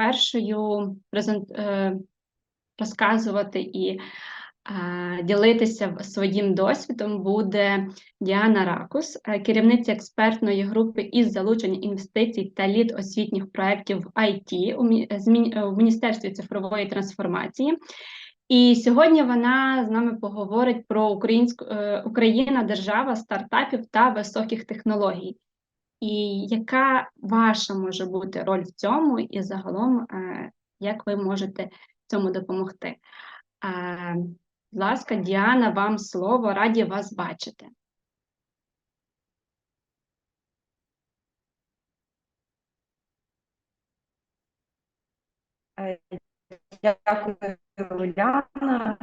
першою презент... е, розказувати і е, ділитися своїм досвідом буде Діана Ракус, е, керівниця експертної групи із залучення інвестицій та лід освітніх проєктів в IT у Міністерстві цифрової трансформації. І сьогодні вона з нами поговорить про українську Україна, держава стартапів та високих технологій. І яка ваша може бути роль в цьому, і загалом, е, як ви можете цьому допомогти? Е, Будь ласка, Діана, вам слово, раді вас бачити. Е, Дякую, Уляна.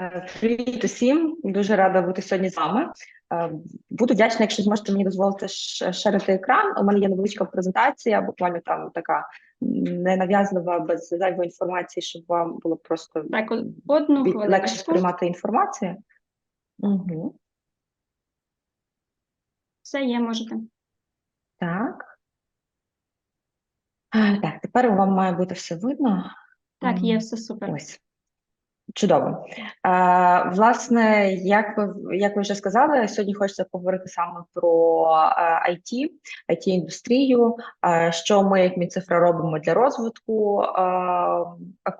Е, Привіт усім. Дуже рада бути сьогодні з вами. Е, Буду вдячна, якщо зможете мені дозволити шерити екран. У мене є невеличка презентація, буквально там така ненав'язлива, без зайвої інформації, щоб вам було просто Так, одну легше сприймати інформацію. Угу. Все є, можете. Так. Е, Так, тепер вам має бути все видно. Так, є все супер. Ось. Чудово. Е, власне, як ви як ви вже сказали, сьогодні хочеться поговорити саме про IT, IT-індустрію, е, що ми, як Мінцифра, робимо для розвитку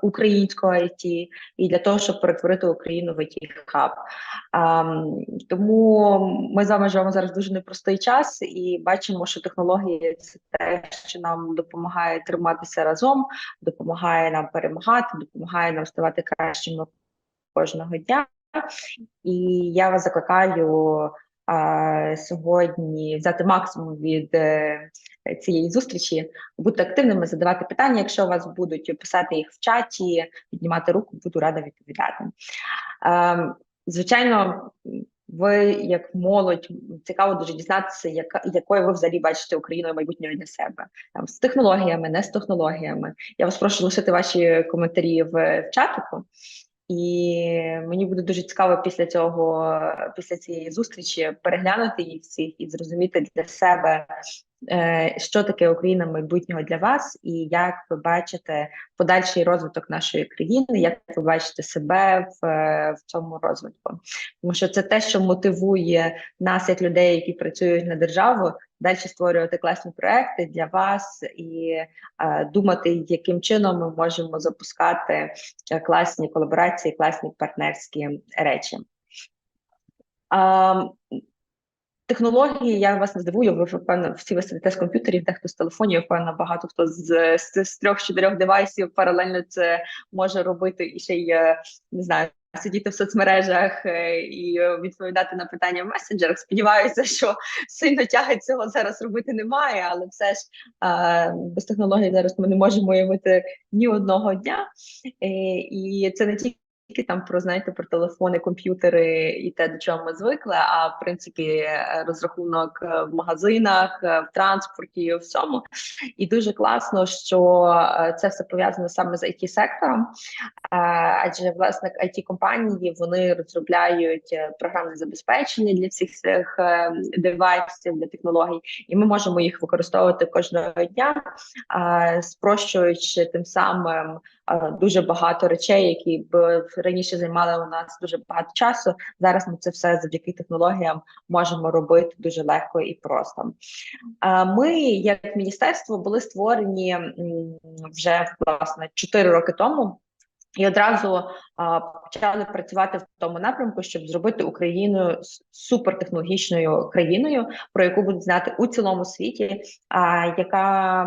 українського IT і для того, щоб перетворити Україну в IT-хаб. Ем, тому ми з вами живемо зараз дуже непростий час і бачимо, що технології це те, що нам допомагає триматися разом, допомагає нам перемагати, допомагає нам ставати кращими кожного дня. І я вас закликаю а, сьогодні взяти максимум від е, цієї зустрічі, бути активними, задавати питання. Якщо у вас будуть писати їх в чаті, піднімати руку, буду рада відповідати. Ем, звичайно, ви як молодь цікаво дуже дізнатися, яка якою ви взагалі бачите Україну майбутнього для себе там з технологіями, не з технологіями. Я вас прошу лишити ваші коментарі в, в чатику. І мені буде дуже цікаво після цього, після цієї зустрічі, переглянути їх всіх і зрозуміти для себе, що таке Україна майбутнього для вас, і як ви бачите подальший розвиток нашої країни, як ви бачите себе в, е, в цьому розвитку. Тому що це те, що мотивує нас, як людей, які працюють на державу, далі створювати класні проекти для вас і е, думати, яким чином ми можемо запускати е, класні колаборації, класні партнерські речі. Технології, я вас не здивую, ви впевнено, всі ви сидите з комп'ютерів, дехто з телефонів, впевнено, багато хто з, з, з трьох-чотирьох девайсів паралельно це може робити і ще й е, не знаю. Сидіти в соцмережах е, і відповідати на питання в месенджерах. Сподіваюся, що сильно тяги цього зараз робити немає, але все ж е, без технологій зараз ми не можемо уявити ні одного дня. І це не тільки тільки там про знаєте про телефони, комп'ютери і те, до чого ми звикли. А в принципі, розрахунок е, в магазинах, е, в транспорті, в всьому. І дуже класно, що е, це все пов'язано саме з it сектором адже власне it компанії вони розробляють програмне забезпечення для всіх цих девайсів для технологій, і ми можемо їх використовувати кожного дня, спрощуючи тим самим дуже багато речей, які б раніше займали у нас дуже багато часу. Зараз ми це все завдяки технологіям можемо робити дуже легко і просто. Ми, як міністерство, були створені вже власне 4 роки тому. І одразу а, почали працювати в тому напрямку, щоб зробити Україну супертехнологічною країною, про яку будуть знати у цілому світі, а яка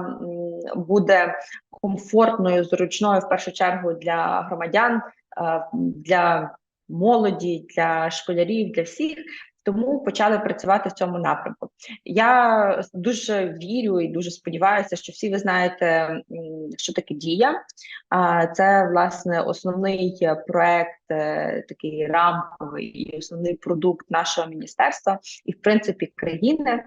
буде комфортною, зручною в першу чергу для громадян, а, для молоді, для школярів, для всіх. Тому почали працювати в цьому напрямку. Я дуже вірю і дуже сподіваюся, що всі ви знаєте, що таке дія. Це власне основний проект, е, такий рамковий основний продукт нашого міністерства і, в принципі, країни.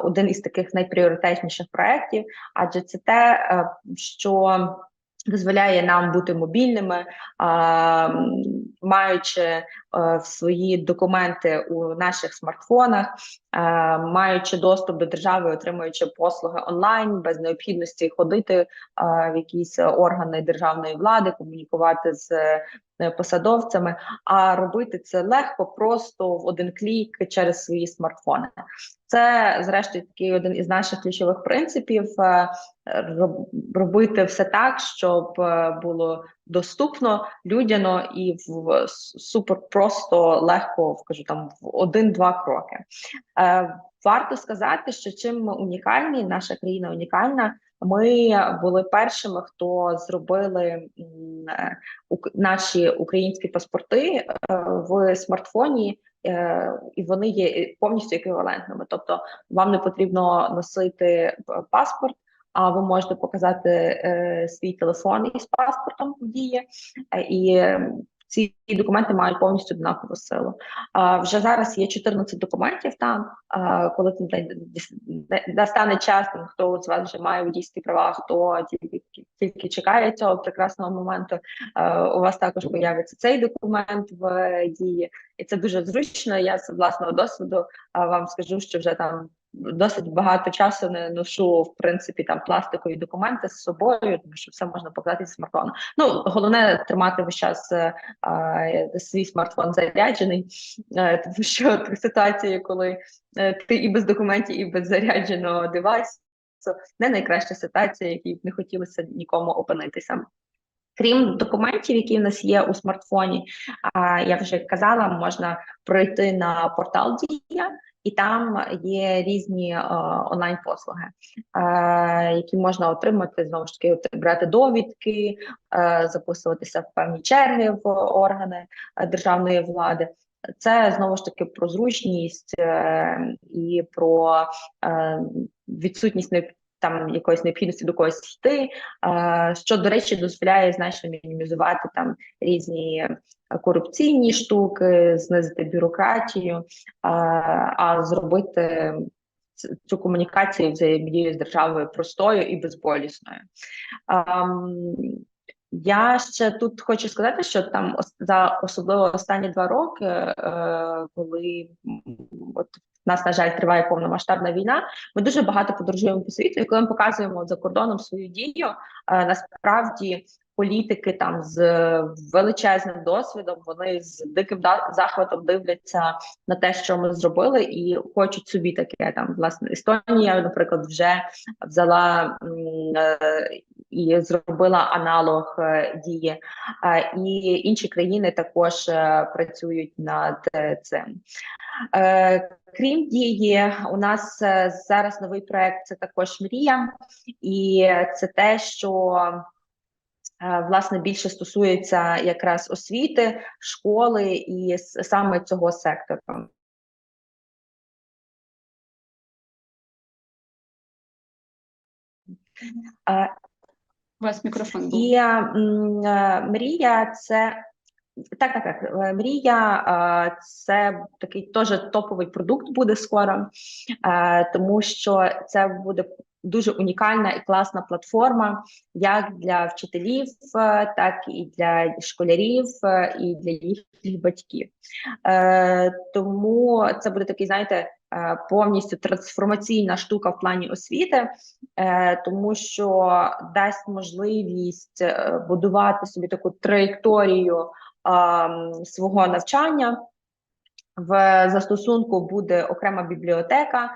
Один із таких найпріоритетніших проєктів, адже це те, е, що дозволяє нам бути мобільними, маючи в свої документи у наших смартфонах, е, маючи доступ до держави, отримуючи послуги онлайн без необхідності ходити е, в якісь органи державної влади, комунікувати з е, посадовцями, а робити це легко, просто в один клік через свої смартфони. Це, зрештою, такий один із наших ключових принципів е, робити все так, щоб е, було доступно, людяно і в супер просто легко, скажу там в один-два кроки. Е, Варто сказати, що чим ми унікальні, наша країна унікальна. Ми були першими, хто зробили е, наші українські паспорти е, в смартфоні, е, і вони є повністю еквівалентними. Тобто, вам не потрібно носити паспорт, а ви можете показати свій телефон із паспортом дії, і ці документи мають повністю однакову силу. А вже зараз є 14 документів там. А, коли настане час, хто з вас вже має водійські права, хто тільки, тільки чекає цього прекрасного моменту, е, у вас також появиться цей документ в дії, і це дуже зручно. Я з власного досвіду а, вам скажу, що вже там досить багато часу не ношу в принципі там пластикові документи з собою, тому що все можна показати зі смартфону. Ну головне тримати весь час е, свій смартфон заряджений, е, тому що ситуація, коли е, ти і без документів, і без зарядженого девайсу, це не найкраща ситуація, якій б не хотілося нікому опинитися. Крім документів, які в нас є у смартфоні, а, я вже казала, можна пройти на портал Дія, і там є різні е, онлайн-послуги, е, які можна отримати знову ж таки, брати довідки, е, записуватися в певні черги в органи державної влади. Це знову ж таки про зручність і про відсутність там якоїсь необхідності до когось йти, що, до речі, дозволяє значно мінімізувати там різні е, корупційні штуки, знизити бюрократію, а зробити цю комунікацію взаємодію з державою простою і безболісною. Я ще тут хочу сказати, що там за особливо останні два роки, е, коли от в нас, на жаль, триває повномасштабна війна, ми дуже багато подорожуємо по світу, і коли ми показуємо за кордоном свою дію, е, насправді політики там з величезним досвідом, вони з диким захватом дивляться на те, що ми зробили, і хочуть собі таке. Там власне Естонія, наприклад, вже взяла е, і зробила аналог е, дії, Е, і інші країни також е, працюють над цим. Крім дії, у нас зараз новий проект це також мрія, і це те, що власне більше стосується якраз освіти, школи і саме цього сектору. Е, У вас мікрофон був. І е, мрія це так, так, так. е, Мрія е, це такий теж топовий продукт буде скоро, е, тому що це буде дуже унікальна і класна платформа, як для вчителів, е, так і для школярів, е, і для їхніх батьків. Е, Тому це буде такий, знаєте, е, повністю трансформаційна штука в плані освіти, е, тому що дасть можливість е, будувати собі таку траєкторію свого навчання. В застосунку буде окрема бібліотека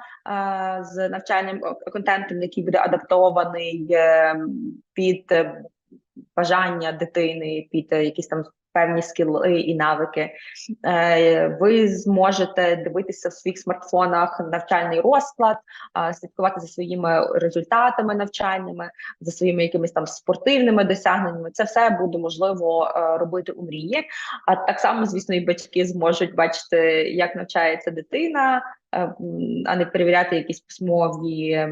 з навчальним контентом, який буде адаптований е, під е, бажання дитини, під е, якісь там певні скіли і навики. Е, Ви зможете дивитися в своїх смартфонах навчальний розклад, слідкувати за своїми результатами навчальними, за своїми якимись там спортивними досягненнями. Це все буде можливо е, робити у мрії. А так само, звісно, і батьки зможуть бачити, як навчається дитина, е, а не перевіряти якісь письмові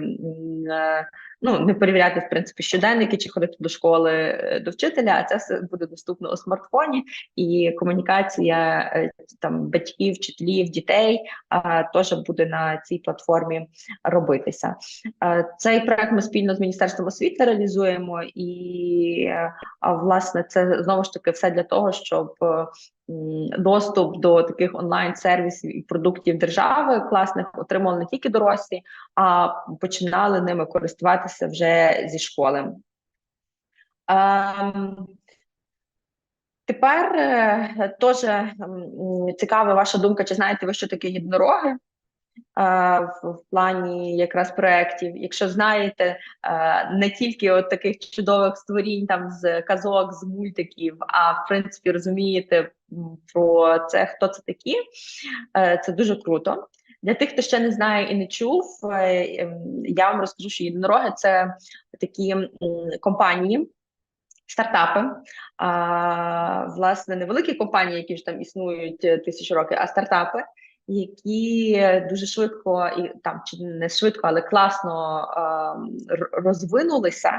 ну не перевіряти в принципі щоденники чи ходити до школи е, до вчителя, а це все буде доступно у смартфоні, і комунікація е, там батьків, вчителів, дітей а, теж буде на цій платформі робитися. Е, Цей проект ми спільно з міністерством освіти реалізуємо, і е, а, власне це знову ж таки все для того, щоб доступ до таких онлайн-сервісів і продуктів держави класних отримали не тільки дорослі, а починали ними користуватися вже зі школи. Ем, Тепер е, теж цікава ваша думка, чи знаєте ви, що таке єдинороги? В, плані якраз проєктів. Якщо знаєте, не тільки от таких чудових створінь там з казок, з мультиків, а в принципі розумієте про це, хто це такі, е, це дуже круто. Для тих, хто ще не знає і не чув, е, ем, я вам розкажу, що єдинороги це такі компанії, стартапи, а, власне, не великі компанії, які ж там існують е, тисячу років, а стартапи, які дуже швидко і там чи не швидко, але класно е, розвинулися,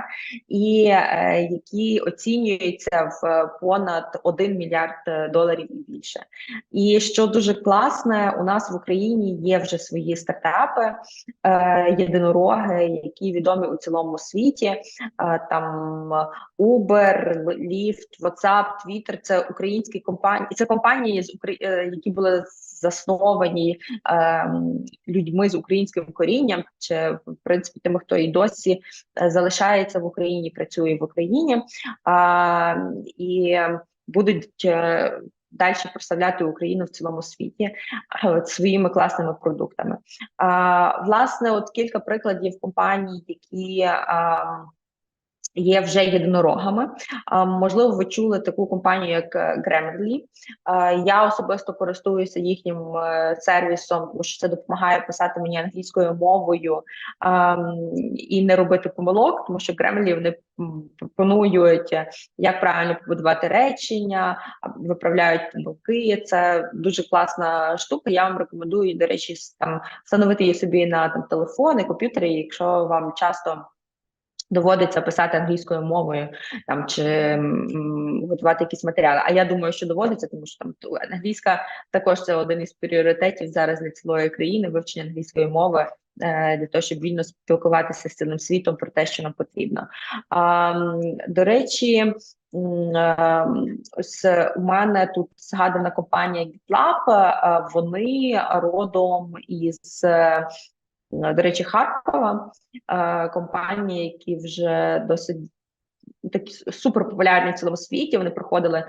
і е, які оцінюються в понад 1 мільярд доларів і більше. І що дуже класне, у нас в Україні є вже свої стартапи, е, єдинороги, які відомі у цілому світі. Е, там Uber, Lyft, WhatsApp, Twitter – це українські компанії. Це компанії які були засновані е, людьми з українським корінням, чи в принципі тими, хто і досі е, залишається в Україні, працює в Україні, а, і будуть. е, Далі представляти Україну в цілому світі е, от своїми класними продуктами. А, власне, от кілька прикладів компаній, які а, є вже єдинорогами. Можливо, ви чули таку компанію, як е, Grammarly. Я особисто користуюся їхнім е, сервісом, тому що це допомагає писати мені англійською мовою і не робити помилок, тому що Grammarly вони пропонують, е, як правильно побудувати речення, виправляють помилки. Це дуже класна штука. Я вам рекомендую, до речі, там встановити її собі на там телефони, комп'ютері, якщо вам часто доводиться писати англійською мовою там чи готувати якісь матеріали. А я думаю, що доводиться, тому що там англійська також це один із пріоритетів зараз для цілої країни вивчення англійської мови. е, Для того щоб вільно спілкуватися з цілим світом про те, що нам потрібно. А, до речі, е, ось у мене тут згадана компанія GitLab, е, вони родом із до речі, Харкова, е, компанії, які вже досить такі супер популярні в цілому світі. Вони проходили е,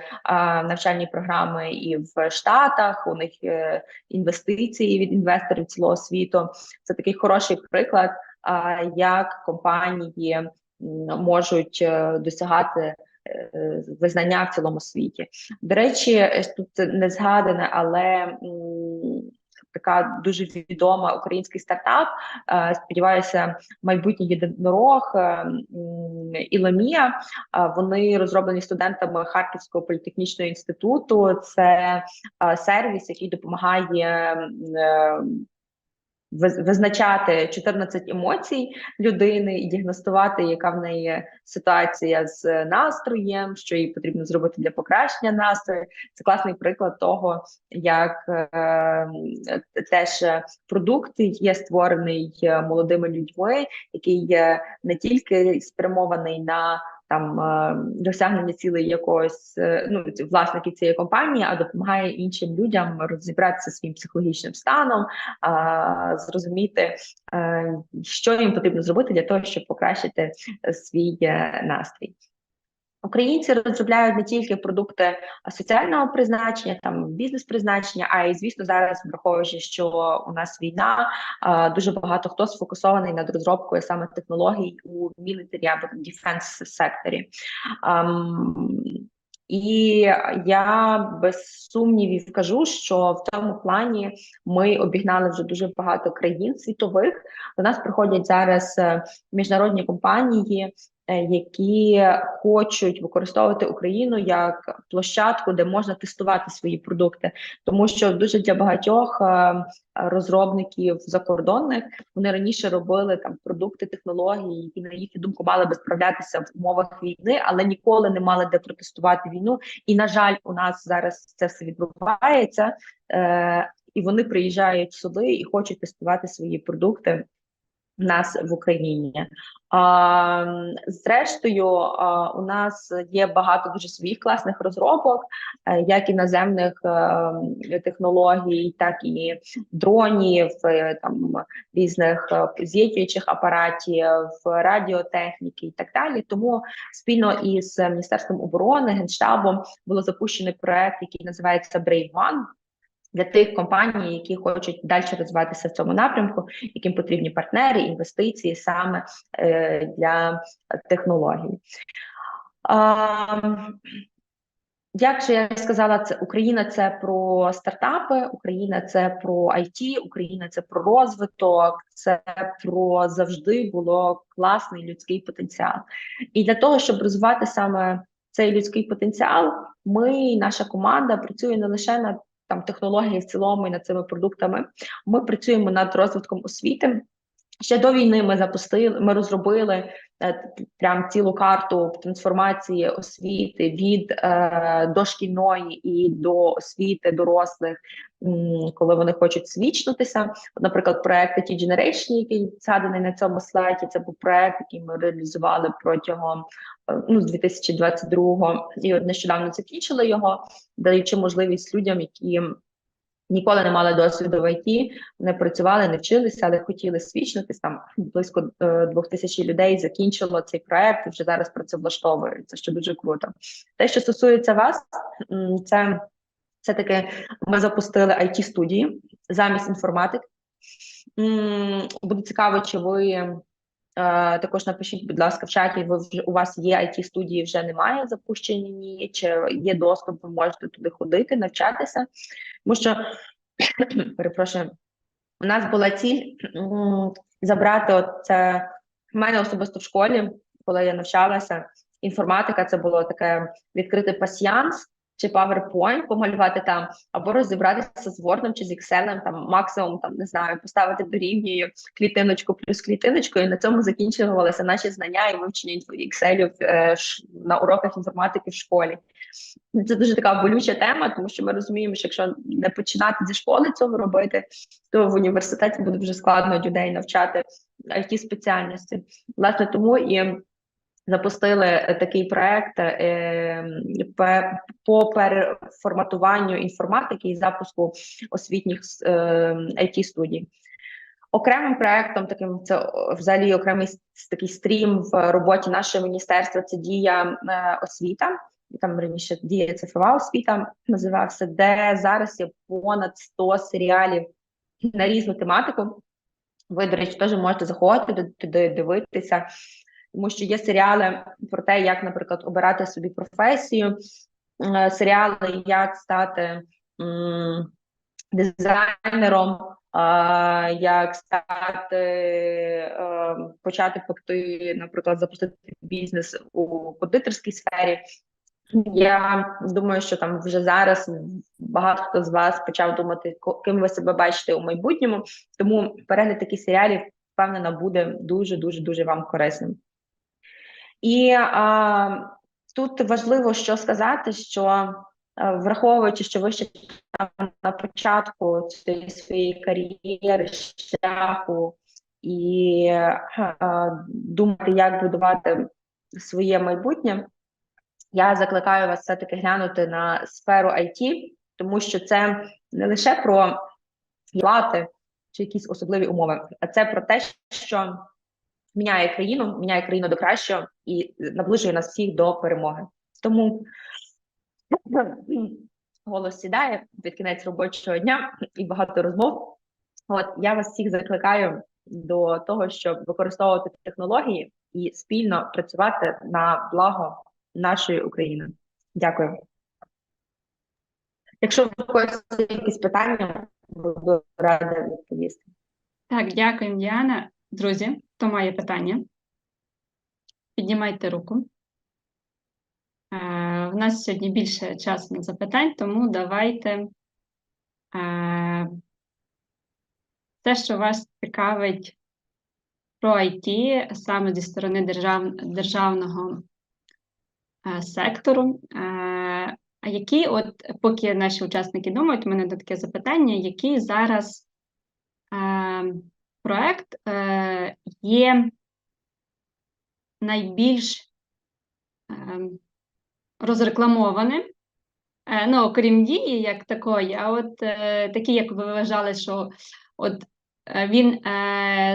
навчальні програми і в Штатах. У них інвестиції від інвесторів цілого світу. Це такий хороший приклад, е, як компанії можуть досягати. Визнання в цілому світі. До речі, тут не згадане, але така дуже відома український стартап. Е, Сподіваюся, майбутній єдинорог і м, Іламія. Е, Вони розроблені студентами Харківського політехнічного інституту. Це е, сервіс, який допомагає е, визначати 14 емоцій людини і діагностувати, яка в неї ситуація з настроєм, що їй потрібно зробити для покращення настрою. Це класний приклад того, як е, теж продукт є створений е, молодими людьми, який є не тільки спрямований на там е, досягнення цілей якогось е, ну власників цієї компанії, а допомагає іншим людям розібратися зі своїм психологічним станом, зрозуміти, е, що їм потрібно зробити для того, щоб покращити свій настрій. Українці розробляють не тільки продукти соціального призначення, там бізнес-призначення, а й звісно зараз, враховуючи, що у нас війна, дуже багато хто сфокусований над розробкою саме технологій у military або defense секторі. І я без сумнівів кажу, що в цьому плані ми обігнали вже дуже багато країн світових. До нас приходять зараз е, міжнародні компанії які хочуть використовувати Україну як площадку, де можна тестувати свої продукти, тому що дуже для багатьох е, розробників закордонних вони раніше робили там продукти, технології, які на їхню думку мали би справлятися в умовах війни, але ніколи не мали де протестувати війну. І на жаль, у нас зараз це все відбувається, е, і вони приїжджають сюди і хочуть тестувати свої продукти в нас в Україні. А, зрештою, а, у нас є багато дуже своїх класних розробок, е, як іноземних е, технологій, так і дронів, е, там різних з'єднуючих апаратів, радіотехніки і так далі. Тому спільно із Міністерством оборони, Генштабом було запущений проект, який називається Brave One, для тих компаній, які хочуть далі розвиватися в цьому напрямку, яким потрібні партнери, інвестиції саме е, для технологій. А, як же я сказала, це Україна це про стартапи, Україна це про IT, Україна це про розвиток, це про завжди було класний людський потенціал. І для того, щоб розвивати саме цей людський потенціал, ми, наша команда, працює не лише над там технології в цілому і над цими продуктами. Ми працюємо над розвитком освіти. Ще до війни ми запустили, ми розробили е, прям цілу карту трансформації освіти від е, дошкільної і до освіти дорослих, коли вони хочуть свідчитися. Наприклад, проект IT Generation, який згаданий на цьому слайді, це був проект, який ми реалізували протягом е, ну, з 2022 і нещодавно закінчили його, даючи можливість людям, які ніколи не мали досвіду в ІТ, не працювали, не вчилися, але хотіли свідчитись. Там близько е, двох тисяч людей закінчило цей проект і вже зараз працевлаштовуються, що дуже круто. Те, що стосується вас, це все таки ми запустили it студії замість інформатики. Буде цікаво, чи ви також напишіть, будь ласка, в чаті. Ви вже у вас є it студії, вже немає запущені, чи є доступ, ви можете туди ходити, навчатися. Тому що перепрошую, у нас була ціль забрати це в мене особисто в школі, коли я навчалася. Інформатика це було таке відкритий пасіянс чи PowerPoint, помалювати там, або розібратися з Word чи з Excel, там максимум там не знаю, поставити дорівнює клітиночку плюс клітиночку, і на цьому закінчувалися наші знання і вивчення Excel е, на уроках інформатики в школі. Це дуже така болюча тема, тому що ми розуміємо, що якщо не починати зі школи цього робити, то в університеті буде дуже складно людей навчати it спеціальності. Власне, тому і запустили е, такий проект е, по переформатуванню інформатики і запуску освітніх it студій. Окремим проектом, таким це взагалі окремий такий стрім в роботі нашого міністерства. Це дія е, освіта. Там раніше дія цифрова освіта називався, де зараз є понад 100 серіалів на різну тематику. Ви, до речі, теж можете заходити туди дивитися, тому що є серіали про те, як, наприклад, обирати собі професію, е, серіали, як стати дизайнером, як стати, е, почати пекти, наприклад, запустити бізнес у кондитерській сфері. Я думаю, що там вже зараз багато хто з вас почав думати, ким ви себе бачите у майбутньому. Тому перегляд таких серіалів, впевнена, буде дуже дуже дуже вам корисним. І а, тут важливо що сказати, що е, враховуючи, що ви ще там на початку цієї своєї кар'єри, шляху і е, думати, як будувати своє майбутнє, я закликаю вас все-таки глянути на сферу IT, тому що це не лише про плати чи якісь особливі умови, а це про те, що міняє країну, міняє країну до кращого і наближує нас всіх до перемоги. Тому голос сідає під кінець робочого дня і багато розмов. От я вас всіх закликаю до того, щоб використовувати технології і спільно працювати на благо нашої України. Дякую. Якщо в когось якісь питання, буду рада відповісти. Так, дякуємо, Діана. Друзі, хто має питання? піднімайте руку. Е, В нас сьогодні більше часу на запитань, тому давайте е, те, що вас цікавить про IT, саме зі сторони держав, державного е, сектору. А які, от поки наші учасники думають, у мене таке запитання, який зараз проект е, є найбільш е, розрекламованим, е, ну, окрім дії як такої, а от такі, як ви вважали, що от він,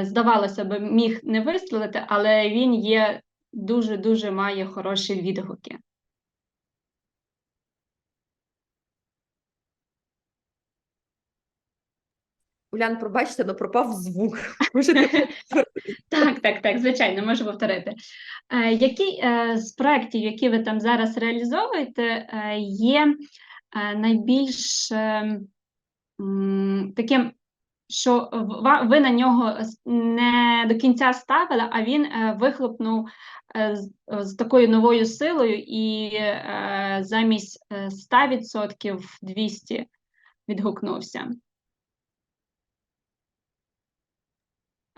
здавалося б, міг не вистрілити, але він є дуже-дуже має хороші відгуки. Улян, пробачте, але пропав звук. Так, так, так, звичайно, можу повторити. Е, Який е, з проєктів, які ви там зараз реалізовуєте, е, є найбільш таким, що ви на нього не до кінця ставили, а він вихлопнув з, такою новою силою і замість е, 100% 200 відгукнувся?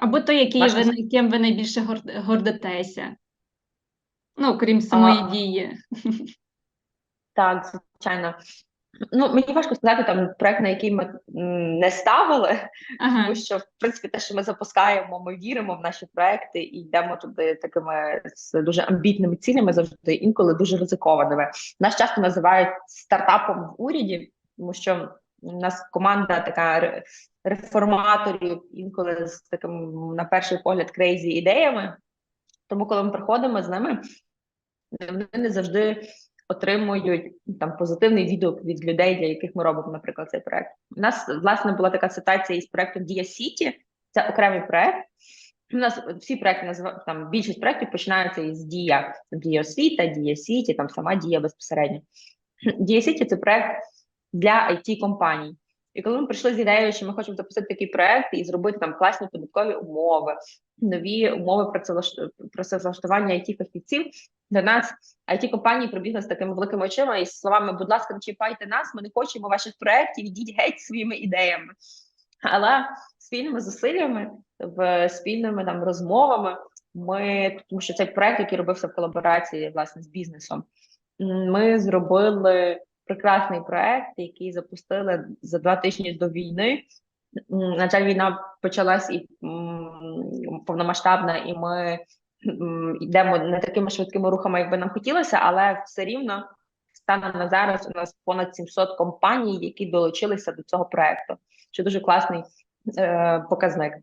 Або той, який Ваша ви, яким ви найбільше гордитеся. Ну, крім самої А, дії. Так, звичайно. Ну, мені важко сказати там проект, на який ми не ставили, Ага. тому що в принципі те, що ми запускаємо, ми віримо в наші проекти і йдемо туди такими з дуже амбітними цілями, завжди інколи дуже ризикованими. Нас часто називають стартапом в уряді, тому що у нас команда така реформаторів, інколи з таким на перший погляд крейзі ідеями. Тому, коли ми приходимо з ними, вони не завжди отримують там позитивний відгук від людей, для яких ми робимо, наприклад, цей проект. У нас власне була така ситуація із проектом Дія Сіті. Це окремий проект. У нас всі проекти там більшість проектів починаються із дія Дія освіта, Дія Сіті, там сама дія безпосередньо. Дія Сіті це проект для it компаній. І коли ми прийшли з ідеєю, що ми хочемо запустити такий проект і зробити там класні податкові умови, нові умови працевлаш- працевлаштування it фахівців для нас it компанії прибігли з такими великими очима і словами: будь ласка, чіпайте нас, ми не хочемо ваших проєктів, ідіть геть своїми ідеями. Але спільними зусиллями, спільними там розмовами, ми тому що цей проект, який робився в колаборації власне з бізнесом, ми зробили прекрасний проект, який запустили за два тижні до війни. На жаль, війна почалась і повномасштабна, і ми йдемо не такими швидкими рухами, як би нам хотілося, але все рівно станом на зараз у нас понад 700 компаній, які долучилися до цього проекту, що дуже класний е, показник.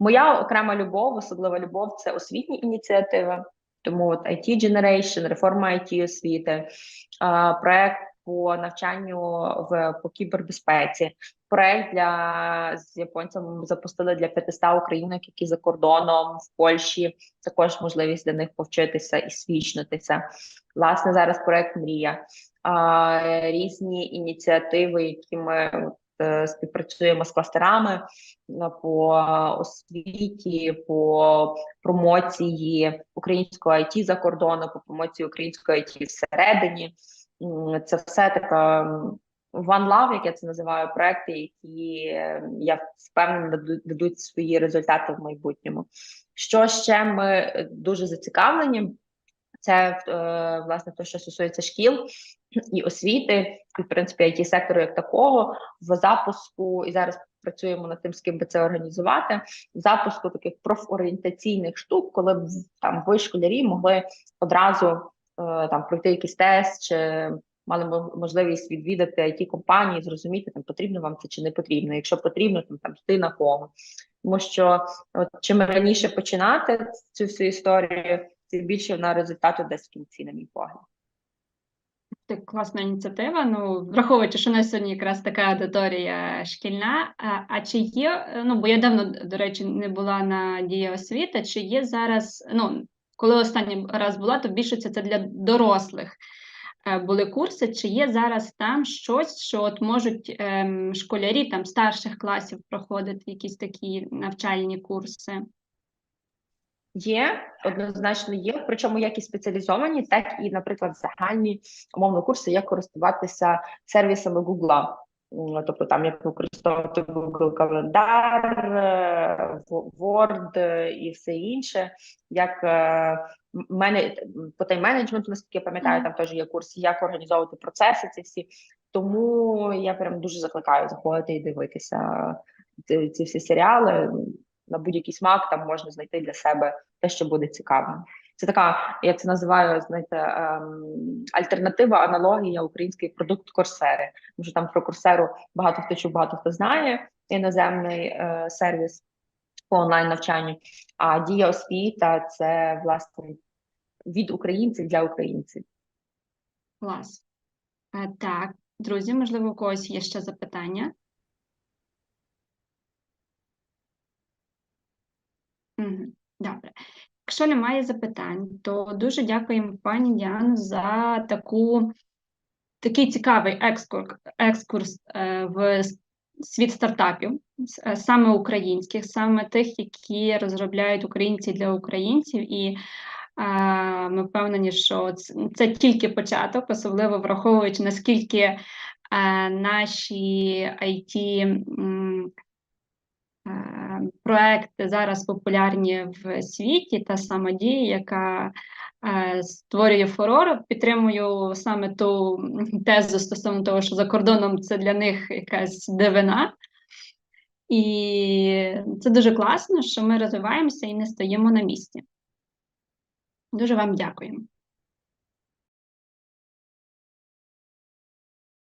Моя окрема любов, особлива любов це освітні ініціативи. Тому от IT Generation, реформа IT освіти, проект по навчанню в по кібербезпеці, проект для з японцями запустили для 500 українок, які за кордоном в Польщі. Також можливість для них повчитися і свідчитися. Власне, зараз проект Мрія, а, різні ініціативи, які ми е, співпрацюємо з кластерами е, по освіті, по промоції українського IT за кордоном, по промоції української IT всередині. Це все така One Love, як я це називаю, проекти, які я впевнена дадуть свої результати в майбутньому. Що ще ми е, дуже зацікавлені? Це е, власне те, що стосується шкіл і освіти, і в принципі it сектору як такого в запуску, і зараз працюємо над тим, з ким би це організувати. В запуску таких профорієнтаційних штук, коли б там ви школярі могли одразу там пройти якийсь тест чи мали можливість відвідати it компанії, зрозуміти там потрібно вам це чи не потрібно. Якщо потрібно, то там йти на кого. Тому що от чим раніше починати цю всю історію, тим більше вона результату дасть в кінці, на мій погляд. Це класна ініціатива. Ну, враховуючи, що у нас сьогодні якраз така аудиторія шкільна. А, а чи є, е, ну бо я давно, до речі, не була на дія освіти, чи є зараз, ну, коли останній раз була, то більше це для дорослих е, були курси, чи є зараз там щось, що от можуть ем, школярі там старших класів проходити якісь такі навчальні курси? Є, однозначно є, причому як і спеціалізовані, так і, наприклад, загальні умовно курси, як користуватися сервісами Google. М, Тобто там як використовувати Google календар, е, Word е, і все інше, як е, мене по тайм-менеджменту, наскільки я пам'ятаю, там теж є курс, як організовувати процеси ці всі. Тому я прям дуже закликаю заходити і дивитися ці, ці всі серіали на будь-який смак там можна знайти для себе те, що буде цікавим. Це така, я це називаю, знаєте, ем, альтернатива, аналогія український продукт Корсери. Тому що там про Корсеру багато хто чув, багато хто знає іноземний е, сервіс по онлайн навчанню. А дія освіта це власне від українців для українців. Клас. Е, Так, друзі, можливо, у когось є ще запитання? Добре. Якщо немає запитань, то дуже дякуємо пані Діану за таку, такий цікавий екскурс, екскурс в світ стартапів, е, саме українських, саме тих, які розробляють українці для українців. І е, ми впевнені, що це, тільки початок, особливо враховуючи, наскільки е, наші IT проекти зараз популярні в світі, та сама дія, яка е, створює фурор. Підтримую саме ту тезу стосовно того, що за кордоном це для них якась дивина. І це дуже класно, що ми розвиваємося і не стоїмо на місці. Дуже вам дякуємо.